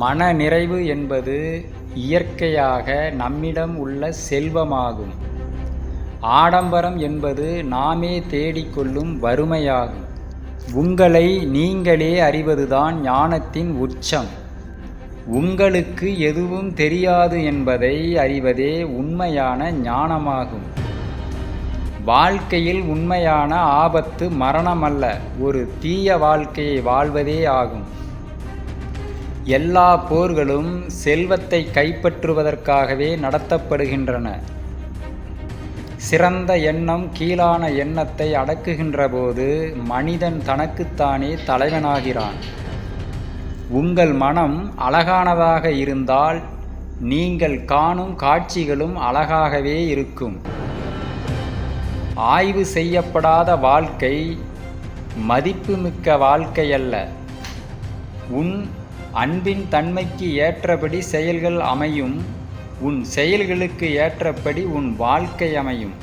மன நிறைவு என்பது இயற்கையாக நம்மிடம் உள்ள செல்வமாகும். ஆடம்பரம் என்பது நாமே தேடிக்கொள்ளும் வறுமையாகும். உங்களை நீங்களே அறிவதுதான் ஞானத்தின் உச்சம். உங்களுக்கு எதுவும் தெரியாது என்பதை அறிவதே உண்மையான ஞானமாகும். வாழ்க்கையில் உண்மையான ஆபத்து மரணமல்ல ஒரு தீய வாழ்க்கையை வாழ்வதே ஆகும். எல்லா போர்களும் செல்வத்தை கைப்பற்றுவதற்காகவே நடத்தப்படுகின்றன. சிறந்த எண்ணம் கீழான எண்ணத்தை அடக்குகின்ற போது மனிதன் தனக்குத்தானே தலைவனாகிறான். உங்கள் மனம் அழகானதாக இருந்தால் நீங்கள் காணும் காட்சிகளும் அழகாகவே இருக்கும். ஆய்வு செய்யப்படாத வாழ்க்கை மதிப்புமிக்க வாழ்க்கை அல்ல உன் அன்பின் தன்மைக்கு ஏற்றபடி செயல்கள் அமையும் உன் செயல்களுக்கு ஏற்றபடி உன் வாழ்க்கை அமையும்.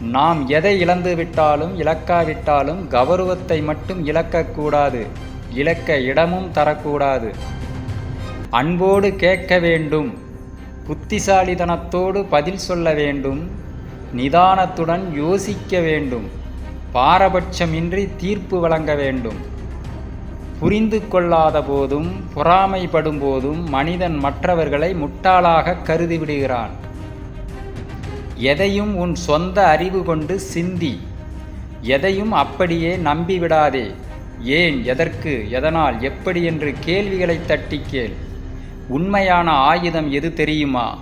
நாம் எதை இழந்துவிட்டாலும் இழக்காவிட்டாலும் கௌரவத்தை மட்டும் இழக்கக்கூடாது இழக்க இடமும் தரக்கூடாது. அன்போடு கேட்க வேண்டும் புத்திசாலித்தனத்தோடு பதில் சொல்ல வேண்டும் நிதானத்துடன் யோசிக்க வேண்டும் பாரபட்சமின்றி தீர்ப்பு வழங்க வேண்டும். புரிந்து கொள்ளாத போதும் பொறாமைப்படும் போதும் மனிதன் மற்றவர்களை முட்டாளாக கருதிவிடுகிறான் எதையும் உன் சொந்த அறிவு கொண்டு சிந்தி. எதையும் அப்படியே நம்பிவிடாதே ஏன் எதற்கு எதனால் எப்படி என்று கேள்விகளை தட்டி கேள். உண்மையான ஆயுதம் எது தெரியுமா?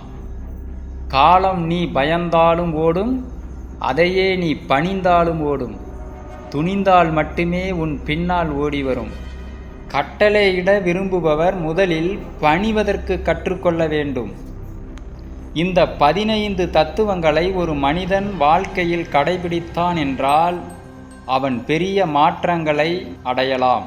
காலம் நீ பயந்தாலும் ஓடும் அதையே நீ பணிந்தாலும் ஓடும். துணிந்தால் மட்டுமே உன் பின்னால் ஓடி வரும் கட்டளையிட விரும்புபவர் முதலில் பணிவதற்கு கற்றுக்கொள்ள வேண்டும். இந்த பதினைந்து தத்துவங்களை ஒரு மனிதன் வாழ்க்கையில் கடைபிடித்தான் என்றால் அவன் பெரிய மாற்றங்களை அடையலாம்.